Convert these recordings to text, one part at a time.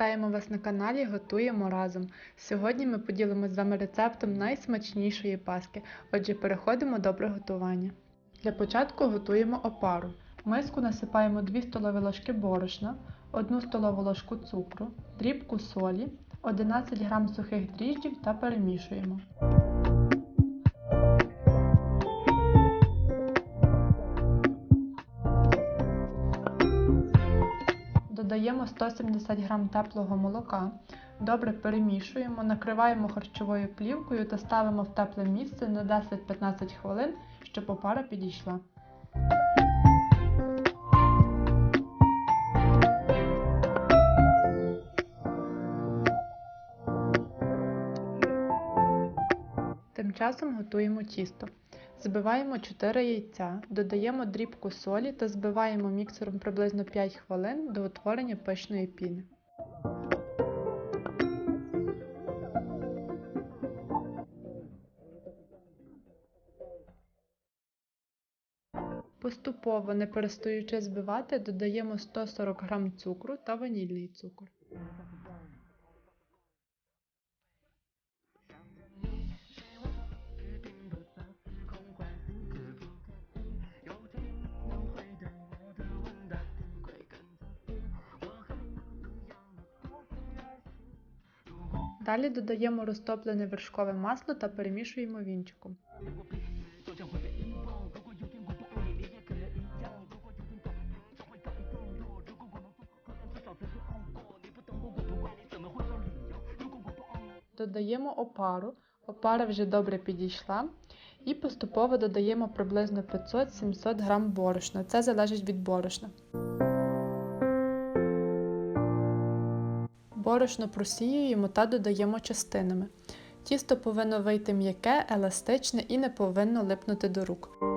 Вітаємо вас на каналі Готуємо разом. Сьогодні ми поділимося з вами рецептом найсмачнішої паски. Отже, переходимо до приготування. Для початку готуємо опару. В миску насипаємо 2 столові ложки борошна, 1 столову ложку цукру, дрібку солі, 11 г сухих дріжджів та перемішуємо. Додаємо 170 г теплого молока, добре перемішуємо, накриваємо харчовою плівкою та ставимо в тепле місце на 10-15 хвилин, щоб опара підійшла. Тим часом готуємо тісто. Збиваємо 4 яйця, додаємо дрібку солі та збиваємо міксером приблизно 5 хвилин до утворення пишної піни. Поступово, не перестаючи збивати, додаємо 140 г цукру та ванільний цукор. Далі додаємо розтоплене вершкове масло та перемішуємо вінчиком. Додаємо опару. Опара вже добре підійшла. І поступово додаємо приблизно 500-700 г борошна. Це залежить від борошна. Борошно просіюємо та додаємо частинами. Тісто повинно вийти м'яке, еластичне і не повинно липнути до рук.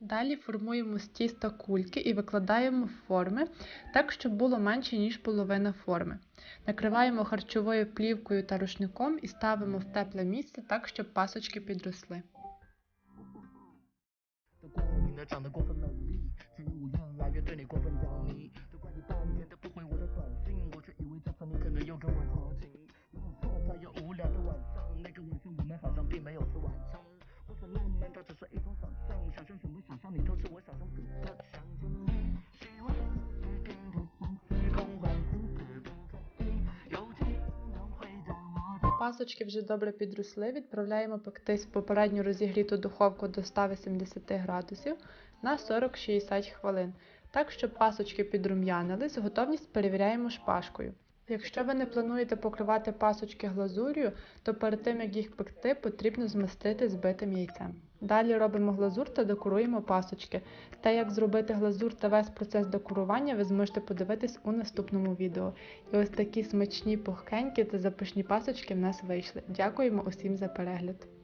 Далі формуємо з тіста кульки і викладаємо форми так, щоб було менше, ніж половина форми. Накриваємо харчовою плівкою та рушником і ставимо в тепле місце так, щоб пасочки підросли. Пасочки вже добре підросли, відправляємо пектись в попередньо розігріту духовку до 180 градусів на 40-60 хвилин. Так, щоб пасочки підрум'янились, готовність перевіряємо шпажкою. Якщо ви не плануєте покривати пасочки глазур'ю, то перед тим як їх пекти, потрібно змастити збитим яйцем. Далі робимо глазур та декоруємо пасочки. Те, як зробити глазур та весь процес декорування, ви зможете подивитись у наступному відео. І ось такі смачні, пухкенькі та запашні пасочки в нас вийшли. Дякуємо усім за перегляд!